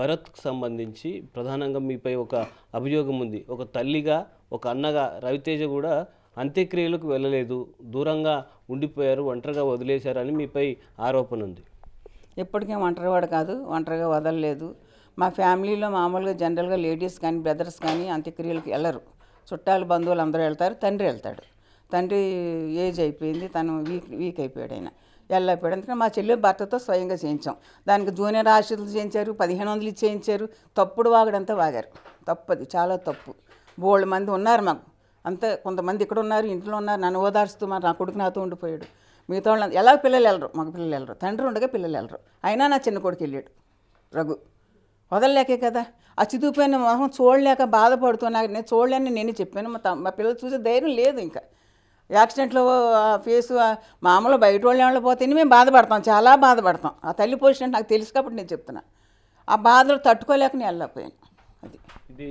భరత్కు సంబంధించి ప్రధానంగా మీపై ఒక అభియోగం ఉంది. ఒక తల్లిగా ఒక అన్నగా రవితేజ కూడా అంత్యక్రియలకు వెళ్ళలేదు. దూరంగా ఉండిపోయారు ఒంటరిగా వదిలేశారని మీపై ఆరోపణ ఉంది. ఎప్పటికీ ఒంటరివాడు కాదు ఒంటరిగా వదలలేదు. మా ఫ్యామిలీలో మామూలుగా జనరల్గా లేడీస్ కానీ బ్రదర్స్ కానీ అంత్యక్రియలకు వెళ్ళరు. చుట్టాలు బంధువులు అందరూ వెళ్తారు తండ్రి వెళ్తాడు. తండ్రి ఏజ్ అయిపోయింది తను వీక్ వీక్ అయిపోయాడు ఆయన. వెళ్ళైపోయాడు అందుకని మా చెల్లి భర్తతో స్వయంగా చేయించాం. దానికి జూనియర్ ఆశీర్లు చేయించారు పదిహేను వందలు చేయించారు. తప్పుడు వాగడంతా వాగారు. తప్పది చాలా తప్పు. బోల్డ్ మంది ఉన్నారు మాకు. అంతే కొంతమంది ఇక్కడ ఉన్నారు ఇంట్లో ఉన్నారు నన్ను ఓదార్స్తూ మరి నా కొడుకు నాతో ఉండిపోయాడు. మిగతా వాళ్ళు ఎలా పిల్లలు వెళ్ళరు మగ పిల్లలు వెళ్ళరు. తండ్రి ఉండగా పిల్లలు వెళ్ళరు. అయినా నా చిన్న కొడుకు వెళ్ళాడు రఘు. వదలలేకే కదా. ఆ చితికిపోయిన మొహం చూడలేక బాధపడుతున్నా నేను చూడలేని నేను చెప్పాను. మా మా పిల్లలు చూసే ధైర్యం లేదు ఇంకా. యాక్సిడెంట్లో ఆ ఫేస్ మామూలు బయట వాళ్ళు ఏమైనా పోతేనే మేము బాధపడతాం చాలా బాధపడతాం. ఆ తల్లి పోషన్ నాకు తెలుసు కాబట్టి నేను చెప్తున్నా. ఆ బాధలు తట్టుకోలేక నేను వెళ్ళకపోయాను అది. ఇది